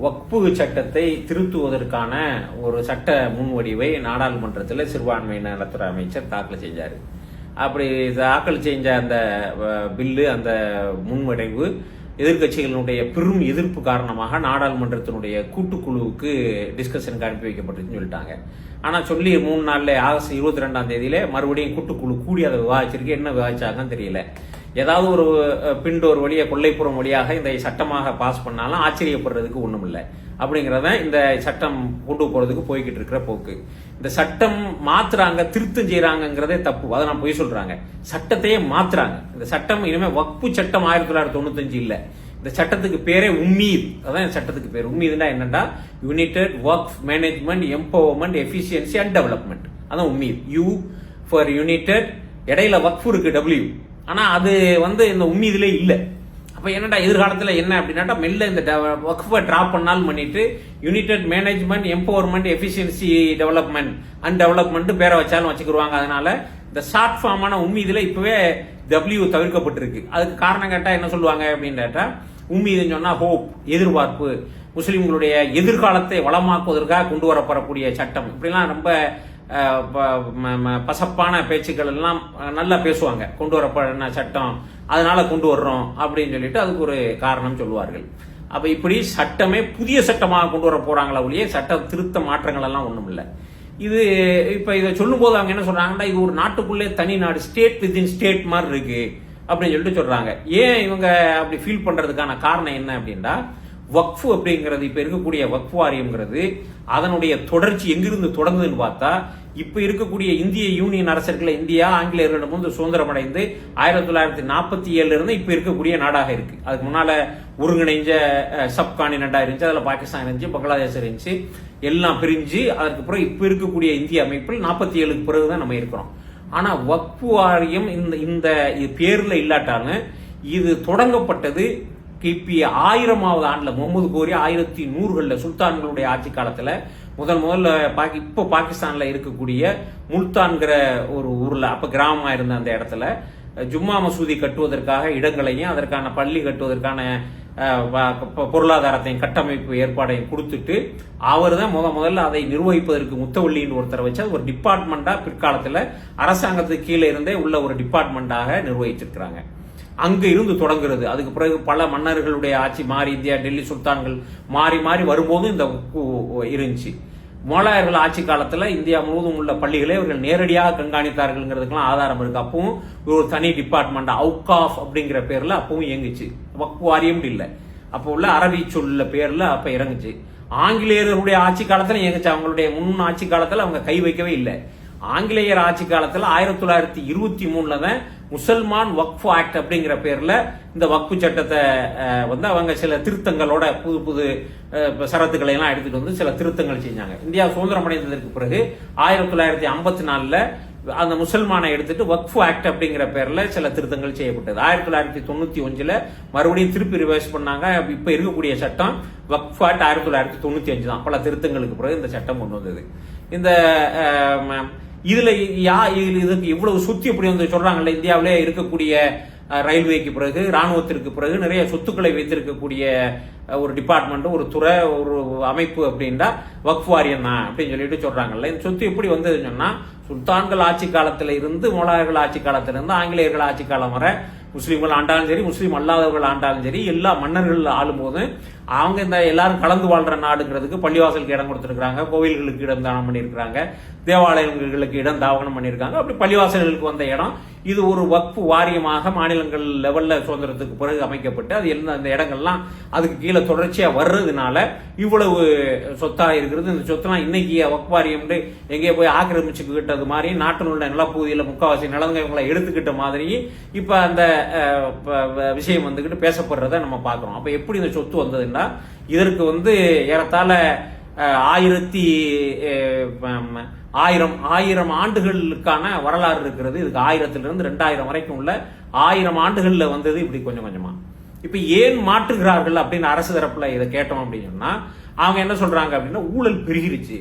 வக்பு சட்டத்தை திருத்துவதற்கான ஒரு சட்ட முன்வடிவை நாடாளுமன்றத்தில் சிறுபான்மை நலத்துறை அமைச்சர் தாக்கல் செஞ்சார். அப்படி தாக்கல் செஞ்ச அந்த பில்லு அந்த முன்வடைவு எதிர்க்கட்சிகளினுடைய பெரும் எதிர்ப்பு காரணமாக நாடாளுமன்றத்தினுடைய கூட்டுக்குழுவுக்கு டிஸ்கஷனுக்கு அனுப்பி வைக்கப்பட்டிருக்குன்னு சொல்லிட்டாங்க. ஆனால் சொல்லி மூணு நாளில் ஆகஸ்ட் இருபத்தி ரெண்டாம் தேதியில மறுபடியும் கூட்டுக்குழு கூடி அதை விவாதிச்சிருக்கு. என்ன விவாதிச்சாங்கன்னு தெரியல. ஏதாவது ஒரு பின்டோர் வழியாக கொல்லைப்புறம் வழியாக இந்த சட்டமாக பாஸ் பண்ணாலும் ஆச்சரியப்படுறதுக்கு ஒன்றும் இல்லை அப்படிங்கிறத இந்த சட்டம் கொண்டு போகிறதுக்கு போய்கிட்டு இருக்கிற போக்கு. இந்த சட்டம் மாத்துறாங்க திருத்தம் செய்கிறாங்கிறதே தப்பு. அதை நான் பொய் சொல்கிறாங்க சட்டத்தையே மாத்துறாங்க. இந்த சட்டம் இனிமேல் வக்பு சட்டம் ஆயிரத்தி தொள்ளாயிரத்தி தொண்ணூத்தஞ்சு இல்லை. இந்த சட்டத்துக்கு பேரே உம்மீத். அதான் இந்த சட்டத்துக்கு பேர். உம்மீதுனா என்னன்னா united work management empowerment efficiency and development அதான் உம்மீத். யூ ஃபார் யுனைடெட் இடையில வக்ஃபு இருக்கு டபிள்யூ ஆனால் அது வந்து இந்த உம்மீதிலே இல்லை. அப்போ என்னடா எதிர்காலத்தில் என்ன அப்படின்னாட்டா மெல்ல இந்த ஒர்க்ஃபை ட்ராப் பண்ணாலும் பண்ணிட்டு united management empowerment efficiency development and development பேரை வச்சாலும் வச்சுக்கிடுவாங்க அதனால இந்த ஷார்ட் ஃபார்மான உம்மீதில் இப்போவே டபிள்யூ தவிர்க்கப்பட்டிருக்கு. அதுக்கு காரணம் கேட்டால் என்ன சொல்லுவாங்க அப்படின்ட்டாட்டா உம்மீதுன்னு சொன்னால் ஹோப் எதிர்பார்ப்பு முஸ்லீம்களுடைய எதிர்காலத்தை வளமாக்குவதற்காக கொண்டு வரப்படக்கூடிய சட்டம். இப்படிலாம் ரொம்ப பசப்பான பேச்சுக்கள் எல்லாம் நல்லா பேசுவாங்க. கொண்டு வரப்பட சட்டம்? அதனால கொண்டு வர்றோம் அப்படின்னு சொல்லிட்டு அதுக்கு ஒரு காரணம் சொல்லுவார்கள். அப்ப இப்படி சட்டமே புதிய சட்டமாக கொண்டு வர போறாங்களா ஒழிய சட்ட திருத்த மாற்றங்கள் எல்லாம் ஒன்றும் இல்லை. இது இப்ப இதை சொல்லும் போது அவங்க என்ன சொல்றாங்கன்னா இது ஒரு நாட்டுக்குள்ளே தனி நாடு ஸ்டேட் வித்தின் ஸ்டேட் மாதிரி இருக்கு அப்படின்னு சொல்லிட்டு சொல்றாங்க. ஏன் இவங்க அப்படி ஃபீல் பண்றதுக்கான காரணம் என்ன அப்படின்னா வக்ஃபு அப்படிங்கிறது இப்போ இருக்கக்கூடிய வக்ஃபு வாரியம்ங்கிறது அதனுடைய தொடர்ச்சி எங்கிருந்து தொடங்குதுன்னு பார்த்தா இப்போ இருக்கக்கூடிய இந்திய யூனியன் அரசர்களை இந்தியா ஆங்கிலேயர்களிடம் வந்து சுதந்திரம் அடைந்து ஆயிரத்தி தொள்ளாயிரத்தி நாற்பத்தி ஏழுல இருந்து இப்போ இருக்கக்கூடிய நாடாக இருக்கு. அதுக்கு முன்னால ஒருங்கிணைஞ்ச சப்காண்டினெண்டா இருந்துச்சு அதில் பாகிஸ்தான் இருந்துச்சு பங்களாதேஷ் இருந்துச்சு எல்லாம் பிரிஞ்சு அதற்கு பிறகு இருக்கக்கூடிய இந்திய அமைப்பில் நாற்பத்தி ஏழுக்கு பிறகுதான் நம்ம இருக்கிறோம். ஆனா வக்ஃபு வாரியம் இந்த இந்த இது பேர்ல இல்லாட்டாலும் இது தொடங்கப்பட்டது கிபி ஆயிரமாவது ஆண்டுல முகமது கோரி ஆயிரத்தி நூறுகளில் சுல்தான்களுடைய ஆட்சி காலத்துல முதல் முதல்ல பாக்கி இப்போ பாகிஸ்தான்ல இருக்கக்கூடிய முல்தான்கிற ஒரு ஊர்ல அப்ப கிராமமா இருந்த அந்த இடத்துல ஜும்மா மசூதி கட்டுவதற்காக இடங்களையும் அதற்கான பள்ளி கட்டுவதற்கான பொருளாதாரத்தையும் கட்டமைப்பு ஏற்பாடையும் கொடுத்துட்டு அவர் தான் முத முதல்ல அதை நிர்வகிப்பதற்கு முத்தவள்ளின்னு ஒருத்தரை வச்சு அது ஒரு டிபார்ட்மெண்ட்டாக பிற்காலத்தில் அரசாங்கத்துக்கு கீழே இருந்தே உள்ள ஒரு டிபார்ட்மெண்ட்டாக நிர்வகிச்சிருக்கிறாங்க. அங்கு இருந்து தொடங்குறது. அதுக்கு பிறகு பல மன்னர்களுடைய ஆட்சி மாறி இந்தியா டெல்லி சுல்தான்கள் மாறி மாறி வரும்போதும் இந்த இருந்துச்சு. மோலாயர்கள் ஆட்சி காலத்தில் இந்தியா முழுவதும் உள்ள பள்ளிகளை இவர்கள் நேரடியாக கண்காணித்தார்கள்ங்கிறதுக்கெல்லாம் ஆதாரம் இருக்கு. அப்பவும் ஒரு தனி டிபார்ட்மெண்ட் ஆஃப் அப்படிங்கிற பேரில் அப்பவும் இயங்குச்சு. வக்ஃபு வாரியம் அப்போ உள்ள அரபி சொல்ல பேரில் அப்போ இறங்குச்சு. ஆங்கிலேயர்களுடைய ஆட்சி காலத்தில் இயங்குச்சு. அவங்களுடைய முன் ஆட்சி காலத்தில் அவங்க கை வைக்கவே இல்லை. ஆங்கிலேயர் ஆட்சி காலத்தில் ஆயிரத்தி தொள்ளாயிரத்தி இருபத்தி மூணுல தான் முசல்மான் வக்ஃபு ஆக்ட் அப்படிங்கிற பேர்ல இந்த வக்ஃபு சட்டத்தை வந்து அவங்க சில திருத்தங்களோட புது புது சரத்துக்களை எல்லாம் எடுத்துட்டு வந்து சில திருத்தங்கள் செஞ்சாங்க. இந்தியா சுதந்திரம் அடைந்ததற்கு பிறகு ஆயிரத்தி தொள்ளாயிரத்தி ஐம்பத்தி நாலுல அந்த முசல்மானை எடுத்துட்டு வக்ஃபு ஆக்ட் அப்படிங்கிற பேர்ல சில திருத்தங்கள் செய்யப்பட்டது. ஆயிரத்தி தொள்ளாயிரத்தி தொண்ணூத்தி ஒஞ்சுல மறுபடியும் திருப்பி ரிவைஸ் பண்ணாங்க. இப்ப இருக்கக்கூடிய சட்டம் வக்ஃபு ஆக்ட் ஆயிரத்தி தொள்ளாயிரத்தி தொண்ணூத்தி அஞ்சு தான். பல திருத்தங்களுக்கு பிறகு இந்த சட்டம் கொண்டு வந்தது. இந்த இதுல யா இதுக்கு இவ்வளவு சுத்தி இப்படி வந்து சொல்றாங்கல்ல இந்தியாவிலே இருக்கக்கூடிய ரயில்வேக்கு பிறகு ராணுவத்திற்கு பிறகு நிறைய சொத்துக்களை வைத்திருக்கக்கூடிய ஒரு டிபார்ட்மெண்ட் ஒரு துறை ஒரு அமைப்பு அப்படின்னா வக்ஃப் வாரியம் தான் அப்படின்னு சொல்லிட்டு சொல்றாங்கல்ல. இந்த சொத்து எப்படி வந்ததுன்னு சொன்னா சுல்தான்கள் ஆட்சி காலத்துல இருந்து மோலாயர்கள் ஆட்சி காலத்துல இருந்து ஆங்கிலேயர்கள் ஆட்சி காலம் வரை முஸ்லீம்கள் ஆண்டாலும் சரி முஸ்லீம் அல்லாதவர்கள் ஆண்டாலும் சரி எல்லா மன்னர்கள் ஆளும்போது அவங்க இந்த எல்லாரும் கலந்து வாழ்ற நாடுங்கிறதுக்கு பள்ளிவாசலுக்கு இடம் கொடுத்துருக்காங்க கோவில்களுக்கு இடம் தானம் பண்ணியிருக்கிறாங்க தேவாலயங்களுக்கு இடம் தாவனம் பண்ணியிருக்காங்க. அப்படி பள்ளிவாசல்களுக்கு வந்த இடம் இது ஒரு வக்ஃபு வாரியமாக மாநிலங்கள் லெவலில் சுதந்திரத்துக்கு பிறகு அமைக்கப்பட்டு அது எல்லாம் அந்த இடங்கள்லாம் அதுக்கு கீழே தொடர்ச்சியாக வர்றதுனால இவ்வளவு சொத்தாக இருக்கிறது. இந்த சொத்தெல்லாம் இன்னைக்கு வக்ஃப் வாரியம் எங்கேயோ போய் ஆக்கிரமிச்சுக்கிட்டது மாதிரி நாட்டில் உள்ள நிலப்பகுதியில் முக்கால்வாசி நிலங்க இவங்களை எடுத்துக்கிட்ட மாதிரி இப்போ அந்த ப- வ- விஷயம் வந்துக்கிட்டு பேசப்படுறத நம்ம பார்க்குறோம். அப்போ எப்படி இந்த சொத்து வந்ததுன்னா இதற்கு வந்து ஏறத்தாழ ஆயிரத்தி ஆயிரம் ஆயிரம் ஆண்டுகளுக்கான வரலாறு இருக்கிறது. இதுக்கு ஆயிரத்துல இருந்து ரெண்டாயிரம் வரைக்கும் உள்ள ஆயிரம் ஆண்டுகளில் வந்தது இப்படி கொஞ்சம் கொஞ்சமா. இப்ப ஏன் மாற்றுகிறார்கள் அப்படின்னு அரசு தரப்புல இதை கேட்டோம் அப்படின்னு சொன்னால் அவங்க என்ன சொல்றாங்க அப்படின்னா ஊழல் பெருகிருச்சு.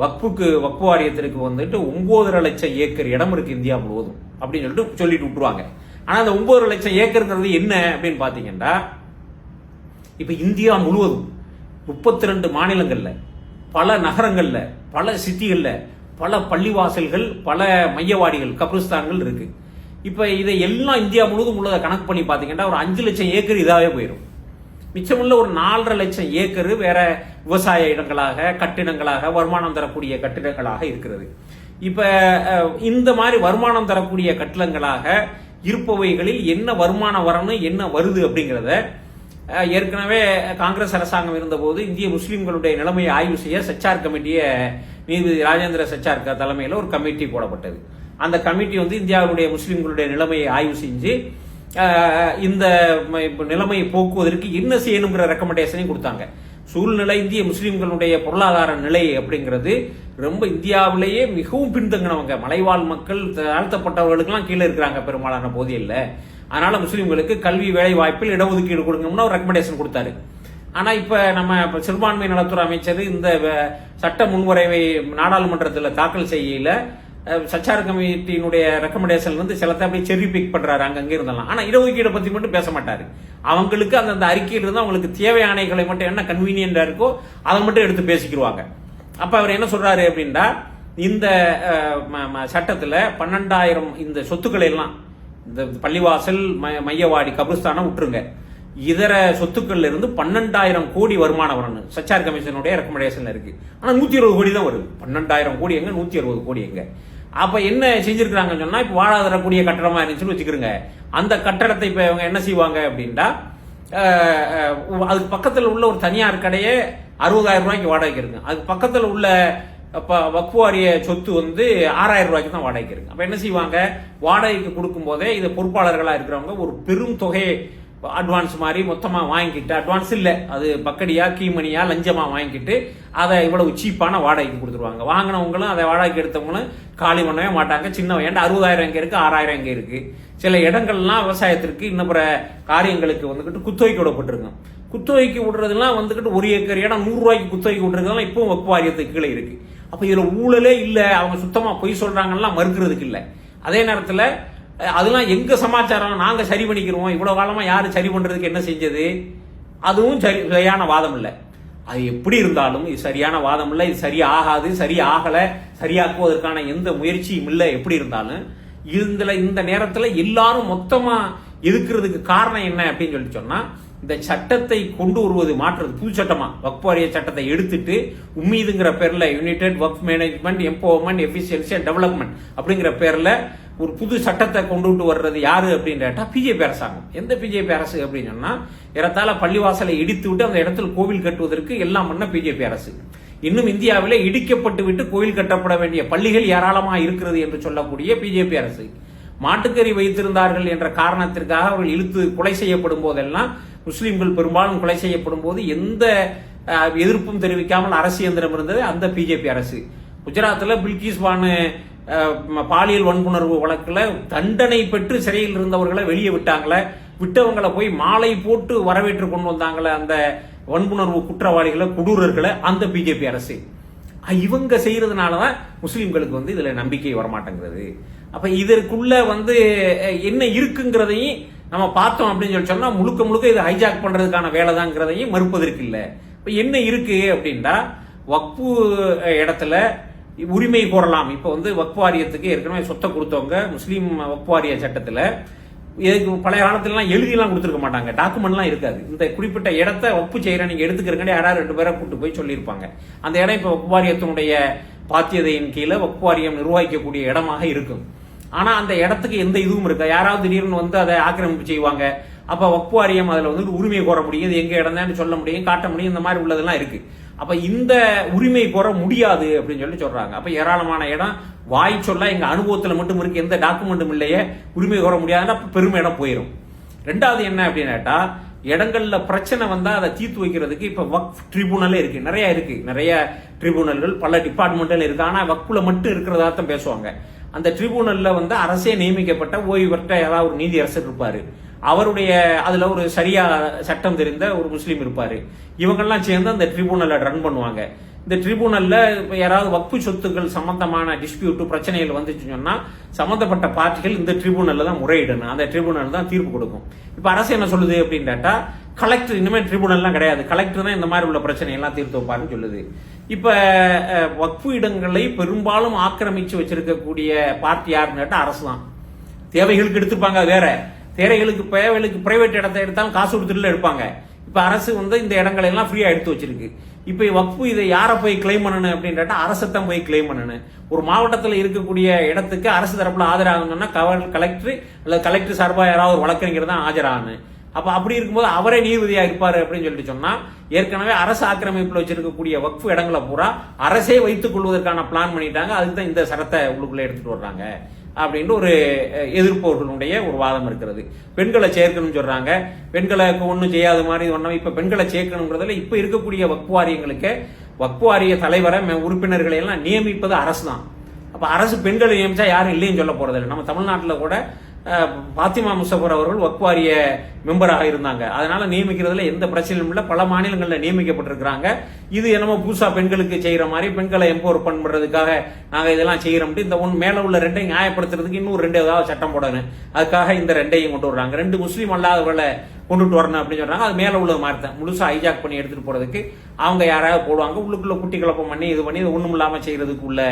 வக்ஃபுக்கு வக்ஃபு வாரியத்திற்கு வந்துட்டு ஒன்பதரை லட்சம் ஏக்கர் இடம் இருக்கு இந்தியா முழுவதும் அப்படின்னு சொல்லிட்டு சொல்லிட்டு விட்டுருவாங்க. ஆனா அந்த ஒன்பதரை லட்சம் ஏக்கருங்கிறது என்ன அப்படின்னு பார்த்தீங்கன்னா இப்போ இந்தியா முழுவதும் முப்பத்தி ரெண்டு மாநிலங்களில் பல நகரங்களில் பல சிட்டிகளில் பல பள்ளிவாசல்கள் பல மையவாடிகள் கபிரிஸ்தான்கள் இருக்குது இப்போ இதை எல்லாம் இந்தியா முழுவதும் உள்ளதை கணக்கு பண்ணி பார்த்தீங்கன்னா ஒரு அஞ்சு லட்சம் ஏக்கர் இதாகவே போயிடும் மிச்சமுள்ள ஒரு நாலரை லட்சம் ஏக்கர் வேற விவசாய இடங்களாக கட்டிடங்களாக வருமானம் தரக்கூடிய கட்டிடங்களாக இருக்கிறது. இப்போ இந்த மாதிரி வருமானம் தரக்கூடிய கட்டிடங்களாக இருப்பவைகளில் என்ன வருமானம் வரணும் என்ன வருது அப்படிங்கிறத ஏற்கனவே காங்கிரஸ் அரசாங்கம் இருந்தபோது இந்திய முஸ்லீம்களுடைய நிலைமையை ஆய்வு செய்ய சச்சார் கமிட்டியை நீதிபதி ராஜேந்திர சச்சார் க- தலைமையில் ஒரு கமிட்டி போடப்பட்டது. அந்த கமிட்டி வந்து இந்தியாவுடைய முஸ்லீம்களுடைய நிலைமையை ஆய்வு செஞ்சு இந்த நிலைமையை போக்குவதற்கு என்ன செய்யணுங்கிற ரெக்கமெண்டேஷனையும் கொடுத்தாங்க. சூழ்நிலை இந்திய முஸ்லீம்களுடைய பொருளாதார நிலை அப்படிங்கிறது ரொம்ப இந்தியாவிலேயே மிகவும் பின்தங்கினவங்க. மலைவாழ் மக்கள் தாழ்த்தப்பட்டவர்களுக்கெல்லாம் கீழே இருக்கிறாங்க பெரும்பாலான பகுதியில் அதனால முஸ்லீம்களுக்கு கல்வி வேலை வாய்ப்பில் இடஒதுக்கீடு கொடுங்கன்னு ஒரு ரெக்கமெண்டேஷன் கொடுத்தாரு. ஆனால் இப்போ நம்ம இப்போ சிறுபான்மை நலத்துறை அமைச்சர் இந்த சட்ட முன்வரைவை நாடாளுமன்றத்தில் தாக்கல் செய்யல. அஹ், சச்சார் கமிட்டியினுடைய ரெக்கமெண்டேஷன்ல இருந்து சிலத்தை அப்படியே செரி பிக் பண்றாரு அங்கங்கே இருந்தெல்லாம். ஆனால் இடஒதுக்கீடை பற்றி மட்டும் பேச மாட்டார். அவங்களுக்கு அந்தந்த அறிக்கையில் இருந்து அவங்களுக்கு தேவையானைகளை மட்டும் என்ன கன்வீனியண்டாக இருக்கோ அதை மட்டும் எடுத்து பேசிக்கிடுவாங்க அப்போ அவர் என்ன சொல்றாரு அப்படின்னா இந்த சட்டத்தில் ம- ம- பன்னெண்டாயிரம் இந்த சொத்துக்களை எல்லாம் இந்த பள்ளிவாசல் ம- மையவாடி கபிரஸ்தானம் விட்டுருங்க. இதர சொத்துக்கள்ல இருந்து பன்னெண்டாயிரம் கோடி வருமானம் வரணும். சச்சார் கமிஷனுடைய ரெக்கமெண்டேஷன்ல இருக்கு. ஆனா நூத்தி இருபது கோடி தான் வருது. பன்னெண்டாயிரம் கோடி எங்க நூத்தி அறுபது கோடி எங்க? அப்ப என்ன செஞ்சிருக்காங்கன்னு சொன்னா இப்ப வாழாதரக்கூடிய கட்டடமா இருந்துச்சுன்னு வச்சுக்கிறோங்க அந்த கட்டடத்தை இப்ப இவங்க என்ன செய்வாங்க அப்படின்னா அதுக்கு பக்கத்துல உள்ள ஒரு தனியார் கடையே அறுபதாயிரம் ரூபாய்க்கு வாடகைக்கு இருக்கு அதுக்கு பக்கத்துல உள்ள இப்போ வக்ஃபு வாரிய சொத்து வந்து ஆறாயிரம் ரூபாய்க்கு தான் வாடகைக்கு இருக்கு. அப்போ என்ன செய்வாங்க? வாடகைக்கு கொடுக்கும் போதே இது பொறுப்பாளர்களாக இருக்கிறவங்க ஒரு பெரும் தொகையை அட்வான்ஸ் மாதிரி மொத்தமாக வாங்கிக்கிட்டு அட்வான்ஸ் இல்லை. அது பக்கடியா கீமணியா லஞ்சமாக வாங்கிக்கிட்டு அதை இவ்வளவு சீப்பான வாடகைக்கு கொடுத்துருவாங்க. வாங்கினவங்களும் அதை வாடகைக்கு எடுத்தவங்களும் காலி பண்ணவே மாட்டாங்க. சின்ன ஏன்டா அறுபதாயிரம் இங்கே இருக்குது ஆறாயிரம் இங்கே இருக்குது சில இடங்கள்லாம் விவசாயத்திற்கு இன்னும் பிற காரியங்களுக்கு வந்துக்கிட்டு குத்தகைக்கு விடப்பட்டிருக்கும். குத்தகைக்கு விடுறதுலாம் வந்துக்கிட்டு ஒரு ஏக்கர் இடம் நூறுரூவாய்க்கு குத்தகைக்கு விடுறதுலாம் இப்போவும் வக்ஃபு வாரியத்துக்கு கீழே இருக்குது அப்போ இதில் ஊழலே இல்லை அவங்க சுத்தமாக பொய் சொல்றாங்கன்னா மறுக்கிறதுக்கு இல்லை. அதே நேரத்தில் அதெல்லாம் எங்கள் சமாச்சாரம்? நாங்கள் சரி பண்ணிக்கிறோம். இவ்வளோ காலமாக யார் சரி பண்ணுறதுக்கு என்ன செஞ்சது? அதுவும் சரி சரியான வாதம் இல்லை. அது எப்படி இருந்தாலும் இது சரியான வாதம் இல்லை. இது சரி ஆகாது சரி ஆகலை சரியாக்குவதற்கான எந்த முயற்சியும் இல்லை. எப்படி இருந்தாலும் இதில் இந்த நேரத்தில் எல்லாரும் மொத்தமாக எதுக்குறதுக்கு காரணம் என்ன அப்படின்னு சொல்லி சொன்னால் இந்த சட்டத்தை கொண்டு வருவது மாற்றுறது புது சட்டமா? வக்ஃப் வாரிய சட்டத்தை எடுத்துட்டு உம்மீதுங்கிற பேர்ல united work management empowerment efficiency development அப்படிங்கிற பேர்ல ஒரு புது சட்டத்தை கொண்டு விட்டு வர்றது யாரு அப்படின்னு கேட்டா பிஜேபி அரசாங்கம். எந்த பிஜேபி அரசு அப்படின்னு சொன்னா ஏறத்தாழ பள்ளிவாசலை இடித்து விட்டு அந்த இடத்தில் கோவில் கட்டுவதற்கு எல்லாம் பண்ண பிஜேபி அரசு. இன்னும் இந்தியாவில் இடிக்கப்பட்டு விட்டு கோவில் கட்டப்பட வேண்டிய பள்ளிகள் ஏராளமா இருக்கிறது என்று சொல்லக்கூடிய பிஜேபி அரசு. மாட்டுக்கறி வைத்திருந்தார்கள் என்ற காரணத்திற்காக அவர்கள் இழுத்து கொலை செய்யப்படும் போதெல்லாம் முஸ்லீம்கள் பெரும்பாலும் கொலை செய்யப்படும் போது எந்த எதிர்ப்பும் தெரிவிக்காமல் அரசு இயந்திரம் இருந்தது அந்த பிஜேபி அரசு. குஜராத்தில் பில்கிஸ் பானு பாலியல் வன்புணர்வு வழக்கில் தண்டனை பெற்று சிறையில் இருந்தவர்களை வெளியே விட்டாங்களே விட்டவங்களை போய் மாலை போட்டு வரவேற்று கொண்டு வந்தாங்களே அந்த வன்புணர்வு குற்றவாளிகளை கொடூரர்களை அந்த பிஜேபி அரசு. இவங்க செய்கிறதுனால தான் முஸ்லீம்களுக்கு வந்து இதில் நம்பிக்கை வரமாட்டேங்கிறது. அப்போ இதற்குள்ள வந்து என்ன இருக்குங்கிறதையும் நம்ம பார்த்தோம் அப்படின்னு சொல்லி சொன்னால் முழுக்க முழுக்க இதை ஹைஜாக் பண்றதுக்கான வேலைதாங்கிறதையும் மறுப்பதற்கு இல்லை. இப்போ என்ன இருக்குது அப்படின்னா வக்பு இடத்துல உரிமை கோரலாம். இப்போ வந்து வக்வாரியத்துக்கு ஏற்கனவே சொத்தை கொடுத்தவங்க முஸ்லீம் வக்பு வாரிய சட்டத்துல இதுக்கு பழைய காலத்துலலாம் எழுதிலாம் கொடுத்துருக்க மாட்டாங்க. டாக்குமெண்ட்லாம் இருக்காது. இந்த குறிப்பிட்ட இடத்த ஒப்பு செய்கிறேன் நீங்கள் எடுத்துக்கிறங்க யாராவது ரெண்டு பேரை கூட்டு போய் சொல்லியிருப்பாங்க. அந்த இடம் இப்போ வக்ஃபு வாரியத்தினுடைய பாத்தியதையின் கீழே வக்ஃபு வாரியம் நிர்வகிக்கக்கூடிய இடமாக இருக்கும். ஆனா அந்த இடத்துக்கு எந்த இதுவும் இருக்கா? யாராவது திடீர்னு வந்து அதை ஆக்கிரமிப்பு செய்வாங்க. அப்ப வக்குவாரியம் அதுல வந்து உரிமை கோர முடியும். இது எங்க இடம் தான் சொல்ல முடியும் காட்ட முடியும் இந்த மாதிரி உள்ளதெல்லாம் இருக்கு. அப்ப இந்த உரிமை கோர முடியாது அப்படின்னு சொல்லி சொல்றாங்க. அப்ப ஏராளமான இடம் வாய் சொல்ல எங்க அனுபவத்துல மட்டும் இருக்கு எந்த டாக்குமெண்ட்டும் இல்லையே உரிமை கோர முடியாதுன்னா பெருமை இடம் போயிடும் ரெண்டாவது என்ன அப்படின்னு கேட்டா இடங்கள்ல பிரச்சனை வந்தா அதை தீர்த்து வைக்கிறதுக்கு இப்ப வக்ஃப் ட்ரிபுனலே இருக்கு. நிறைய இருக்கு. நிறைய ட்ரிபுனல்கள் பல டிபார்ட்மெண்ட்ல இருக்கு. ஆனா வக்ஃப்ல மட்டும் இருக்கிறதா தான் பேசுவாங்க. அந்த ட்ரிபுனலில் வந்து அரசே நியமிக்கப்பட்ட ஓய்வு பெற்ற ஏதாவது ஒரு நீதியரசர் இருப்பாரு. அவருடைய அதுல ஒரு சரியா சட்டம் தெரிந்த ஒரு முஸ்லீம் இருப்பாரு. இவங்கெல்லாம் சேர்ந்து அந்த ட்ரிபுனலை ரன் பண்ணுவாங்க. இந்த ட்ரிபுனலில் இப்போ யாராவது வக்ஃபு சொத்துக்கள் சம்பந்தமான டிஸ்பியூட் பிரச்சனைகள் வந்துச்சு சொன்னா சம்பந்தப்பட்ட பார்ட்டிகள் இந்த ட்ரிபுனலில் தான் முறையிடணும். அந்த ட்ரிபுனல் தான் தீர்ப்பு கொடுக்கும். இப்ப அரசு என்ன சொல்லுது அப்படின்னு கேட்டா கலெக்டர் இனிமேல் ட்ரிபுனல்லாம் கிடையாது. கலெக்டர் தான் இந்த மாதிரி உள்ள பிரச்சனை எல்லாம் தீர்த்து வைப்பாருன்னு சொல்லுது. இப்ப வக்ஃபு இடங்களை பெரும்பாலும் ஆக்கிரமிச்சு வச்சிருக்கக்கூடிய பார்ட்டி யாருன்னு கேட்டால் அரசு தான் தேவைகளுக்கு எடுத்துப்பாங்க வேற. தேவைகளுக்கு தேவைகளுக்கு பிரைவேட் இடத்தை எடுத்தாலும் காசு கொடுத்துட்டுல எடுப்பாங்க. இப்ப அரசு வந்து இந்த இடங்களை எல்லாம் ஃப்ரீயா எடுத்து வச்சிருக்கு. இப்ப வக்ஃபு இதை யாரை போய் கிளைம் பண்ணணும் அப்படின்னு கேட்டால் தான் போய் கிளைம் பண்ணணும். ஒரு மாவட்டத்தில் இருக்கக்கூடிய இடத்துக்கு அரசு தரப்புல ஆஜராகணும்னா கவர் கலெக்டர் அல்லது கலெக்டர் சார்பாக யாராவது ஒரு வழக்கறிஞர் தான் ஆஜராகணும். அப்ப அப்படி இருக்கும்போது அவரே நீதிபதியா இருப்பாரு அப்படின்னு சொல்லிட்டு சொன்னா ஏற்கனவே அரசு ஆக்கிரமிப்புல வச்சிருக்கக்கூடிய வக்ஃபு இடங்களை பூரா அரசே வைத்துக் கொள்வதற்கான பிளான் பண்ணிட்டாங்க. அதுக்கு தான் இந்த சரத்தை உள்ளுக்குள்ள எடுத்துட்டு வர்றாங்க அப்படின்ட்டு ஒரு எதிர்ப்பவர்களுடைய ஒரு வாதம் இருக்கிறது. பெண்களை சேர்க்கணும்னு சொல்றாங்க. பெண்களுக்கு ஒன்றும் செய்யாத மாதிரி ஒன்றும் இப்ப பெண்களை சேர்க்கணுங்கிறதுல இப்ப இருக்கக்கூடிய வக்ஃபு வாரியங்களுக்கு வக்ஃபு வாரிய தலைவரை உறுப்பினர்களை எல்லாம் நியமிப்பது அரசு தான் அப்ப அரசு பெண்களை நியமிச்சா யாரும் இல்லைன்னு சொல்ல போறதில்லை. நம்ம தமிழ்நாட்டில் கூட பாத்திமா முசபர் அவர்கள் வக்வாரிய மெம்பராக இருந்தாங்க. அதனால நியமிக்கிறதுல எந்த பிரச்சனையும் இல்லை. பல மாநிலங்களில் நியமிக்கப்பட்டிருக்கிறாங்க. இது என்னமோ புதுசாக பெண்களுக்கு செய்கிற மாதிரி பெண்களை எம்பவர் பண்ணுறதுக்காக நாங்கள் இதெல்லாம் செய்யறோம். இந்த ஒன்று மேலே உள்ள ரெண்டையும் நியாயப்படுத்துறதுக்கு இன்னும் ரெண்டு ஏதாவது சட்டம் போடணும். அதுக்காக இந்த ரெண்டையும் கொண்டு வர்றாங்க. ரெண்டு முஸ்லீம் அல்லாதவர்களை கொண்டுட்டு வரணும் அப்படின்னு சொல்றாங்க. அது மேலே உள்ளது மாதிரி தான் முழுசா ஹைஜாக் பண்ணி எடுத்துட்டு போறதுக்கு அவங்க யாராவது போடுவாங்க. உள்ளுக்குள்ள குட்டி குழப்பம் பண்ணி இது பண்ணி இது ஒண்ணும் செய்யறதுக்கு உள்ள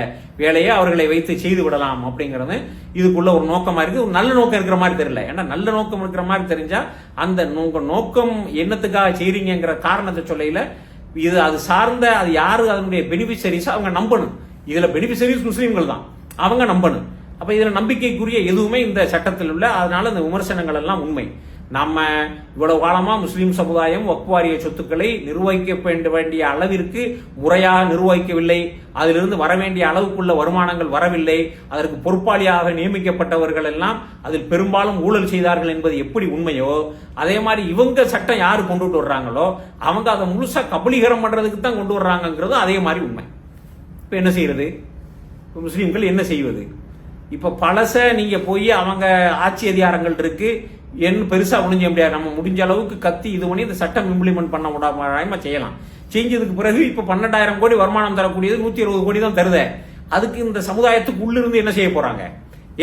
வேலையை அவர்களை வைத்து செய்து விடலாம் அப்படிங்கிறது. இதுக்குள்ள ஒரு நோக்கமா இருக்கு ஒரு நல்ல நோக்கம் இருக்கிற மாதிரி தெரியல. ஏன்னா நல்ல நோக்கம் இருக்கிற மாதிரி தெரிஞ்சா அந்த உங்க நோக்கம் என்னத்துக்காக செய்றீங்கிற காரணத்தை சொல்லையில இது அது சார்ந்த அது யாரு அதனுடைய பெனிஃபிஷரிஸ் அவங்க நம்பணும். இதுல பெனிஃபிஷரிஸ் முஸ்லீம்கள் தான். அவங்க நம்பணும். அப்ப இதுல நம்பிக்கைக்குரிய எதுவுமே இந்த சட்டத்தில் உள்ள அதனால இந்த விமர்சனங்கள் எல்லாம் உண்மை. நம்ம இவ்வளவு காலமா முஸ்லீம் சமுதாயம் வக்வாரிய சொத்துக்களை நிர்வகிக்க வேண்ட- வேண்டிய அளவிற்கு முறையாக நிர்வகிக்கவில்லை. அதிலிருந்து வர வேண்டிய அளவுக்குள்ள வருமானங்கள் வரவில்லை. அதற்கு பொறுப்பாளியாக நியமிக்கப்பட்டவர்கள் எல்லாம் அதில் பெரும்பாலும் ஊழல் செய்தார்கள் என்பது எப்படி உண்மையோ அதே மாதிரி இவங்க சட்டம் யார் கொண்டு வர்றாங்களோ அவங்க அதை முழுசா கபலீகரம் பண்றதுக்கு தான் கொண்டு வர்றாங்கிறது அதே மாதிரி உண்மை. இப்ப என்ன செய்யறது? முஸ்லீம்கள் என்ன செய்வது? இப்ப பழச நீங்க போய் அவங்க ஆட்சி அதிகாரங்கள் இருக்கு. என்ன பெருசாக ஒண்ணும் செய்ய முடியாது. நம்ம முடிஞ்ச அளவுக்கு கத்தி இது பண்ணி இந்த சட்டம் இம்ப்ளிமெண்ட் பண்ண விடாம செய்யலாம். செஞ்சதுக்கு பிறகு இப்போ பன்னெண்டாயிரம் கோடி வருமானம் தரக்கூடியது நூற்றி இருபது கோடி தான் தருதே. அதுக்கு இந்த சமுதாயத்துக்கு உள்ளிருந்து என்ன செய்ய போகிறாங்க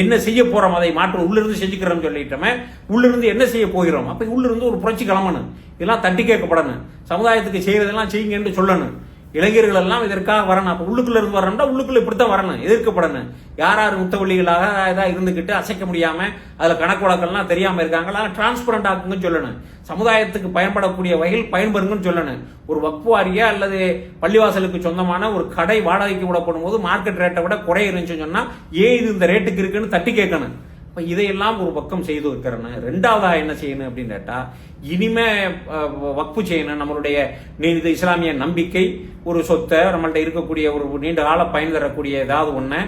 என்ன செய்ய போகிறோம் அதை மாற்றம் உள்ளிருந்து செஞ்சுக்கிறோம்னு சொல்லிட்டோமே உள்ளிருந்து என்ன செய்ய போகிறோம்? அப்போ உள்ளிருந்து ஒரு புரட்சி கிளம்பணும். இதெல்லாம் தட்டி கேட்கப்படணும். சமுதாயத்துக்கு செய்கிறதெல்லாம் செய்யுங்கன்னு சொல்லணும். இளைஞர்கள் எல்லாம் இதற்காக வரணும். அப்ப உள்ளுக்குள்ள இருந்து வரணும்னா உள்ளுக்குள்ள இப்படித்தான் வரணும். எதிர்க்கப்படணும். யார் யார் முத்தவள்ளிகளாக இதா இருந்துகிட்டு அசைக்க முடியாம அதுல கணக்கு வழக்கெல்லாம் தெரியாம இருக்காங்களா டிரான்ஸ்பரண்ட் ஆக்குங்கன்னு சொல்லணும். சமுதாயத்துக்கு பயன்படக்கூடிய வகையில் பயன்பெறுங்கன்னு சொல்லணும். ஒரு வக்குவாரியா அல்லது பள்ளிவாசலுக்கு சொந்தமான ஒரு கடை வாடகைக்கு விடப்படும் போது மார்க்கெட் ரேட்டை விட குறை இருந்துச்சுன்னு சொன்னா ஏன் இது இந்த ரேட்டுக்கு இருக்குன்னு தட்டி கேட்கணும். இப்போ இதையெல்லாம் ஒரு பக்கம் செய்து வைக்கிறேன்னு. ரெண்டாவதாக என்ன செய்யணும் அப்படின்னு கேட்டால் இனிமே அஹ், வக்ஃபு செய்யணும். நம்மளுடைய நீ- இது இஸ்லாமிய நம்பிக்கை ஒரு சொத்தை நம்மள்ட்ட இருக்கக்கூடிய ஒரு நீண்ட கால பயன் தரக்கூடிய ஏதாவது ஒன்று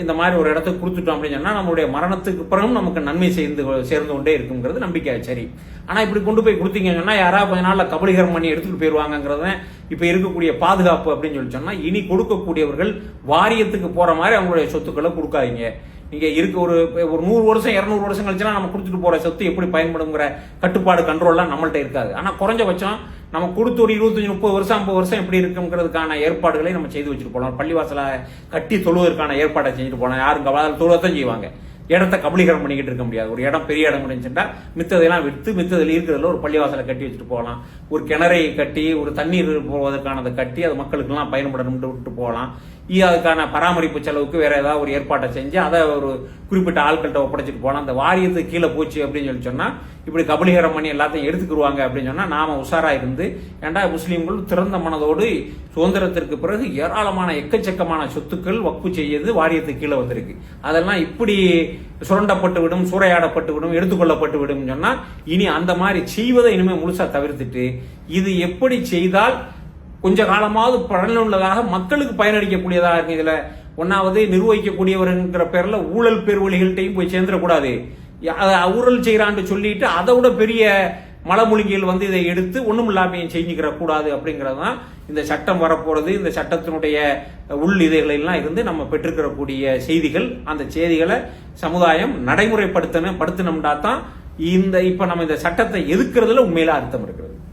இந்த மாதிரி ஒரு இடத்துக்கு கொடுத்துட்டோம் அப்படின்னு சொன்னால் நம்மளுடைய மரணத்துக்கு பிறகும் நமக்கு நன்மை சேர்ந்து சேர்ந்து கொண்டே இருக்குங்கிறது நம்பிக்கை சரி. ஆனால் இப்படி கொண்டு போய் கொடுத்தீங்கன்னா யாராவது கொஞ்ச நாளில் கபலீகரம் பண்ணி எடுத்துகிட்டு போயிடுவாங்கங்கிறத இப்போ இருக்கக்கூடிய பாதுகாப்பு அப்படின்னு சொல்லி சொன்னால் இனி கொடுக்கக்கூடியவர்கள் வாரியத்துக்கு போகிற மாதிரி அவங்களுடைய சொத்துக்களை கொடுக்காதீங்க. இங்கே இருக்க ஒரு ஒரு நூறு வருஷம் இரநூறு வருஷம் கழிச்சுனா நம்ம கொடுத்துட்டு போகிற சொத்து எப்படி பயன்படுங்கிற கட்டுப்பாடு கண்ட்ரோல்லாம் நம்மள்ட்ட இருக்காது. ஆனால் குறைஞ்சபட்சம் நம்ம கொடுத்து ஒரு இருபத்தஞ்சு முப்பது வருஷம் ஐம்பது வருஷம் எப்படி இருக்குங்கிறதுக்கான ஏற்பாடுகளை நம்ம செய்து வச்சுட்டு போகலாம் பள்ளிவாசலை கட்டி தொழுவதற்கான ஏற்பாடை செஞ்சுட்டு போகலாம் யாரும் கவலை தொழுவத்தான் செய்வாங்க. இடத்த கபலீகரம் பண்ணிக்கிட்டு இருக்க முடியாது. ஒரு இடம் பெரிய இடம் முடிஞ்சுட்டா மித்ததையெல்லாம் விற்று மித்ததில் இருக்கிறதுல ஒரு பள்ளிவாசலை கட்டி வச்சுட்டு போகலாம் ஒரு கிணறை கட்டி ஒரு தண்ணீர் போவதற்கானதை கட்டி அது மக்களுக்கெல்லாம் பயன்படணும்னு விட்டு போகலாம் அதுக்கான பராமரிப்பு செலவுக்கு வேற ஏதாவது ஒரு ஏற்பாட்டை செஞ்சு அதை ஒரு குறிப்பிட்ட ஆட்கள்கிட்ட ஒப்படைச்சிட்டு போகலாம் அந்த வாரியத்துக்கு கீழே போச்சு அப்படின்னு சொல்லி சொன்னால் இப்படி கபலீகரம் பண்ணி எல்லாத்தையும் எடுத்துக்கிடுவாங்க அப்படின்னு சொன்னால் நாம உஷாராக இருந்து ஏன்டா முஸ்லீம்கள் திறந்த மனதோடு சுதந்திரத்திற்கு பிறகு ஏராளமான எக்கச்சக்கமான சொத்துக்கள் வக்பு செய்யது வாரியத்துக்கு கீழே வந்திருக்கு. அதெல்லாம் இப்படி சுரண்டப்பட்டு விடும் சூறையாடப்பட்டு விடும் எடுத்துக்கொள்ளப்பட்டு விடும் சொன்னால் இனி அந்த மாதிரி செய்வதை இனிமேல் முழுசாக தவிர்த்துட்டு இது எப்படி செய்தால் கொஞ்ச காலமாவது பலனுள்ளதாக மக்களுக்கு பயனளிக்கக்கூடியதாக இருக்கு இதுல. ஒன்னாவது நிர்வகிக்கக்கூடியவருங்கிற பேர்ல ஊழல் பெருவழிகள்கிட்டையும் போய் சேர்ந்துடக்கூடாது. யா- ஊழல் செய்யறான்னு சொல்லிட்டு அதை விட பெரிய மலமொழிகள் வந்து இதை எடுத்து ஒன்றும் இல்லாமையும் செஞ்சுக்கிற கூடாது அப்படிங்கிறது தான் இந்த சட்டம் வரப்போறது. இந்த சட்டத்தினுடைய உள் இதைகள் இருந்து நம்ம பெற்றிருக்கிறக்கூடிய செய்திகள். அந்த செய்திகளை சமுதாயம் நடைமுறைப்படுத்தணும் படுத்தணும்னா தான் இந்த இப்போ நம்ம இந்த சட்டத்தை எதுக்கிறதுல உண்மையில அர்த்தம் இருக்கிறது.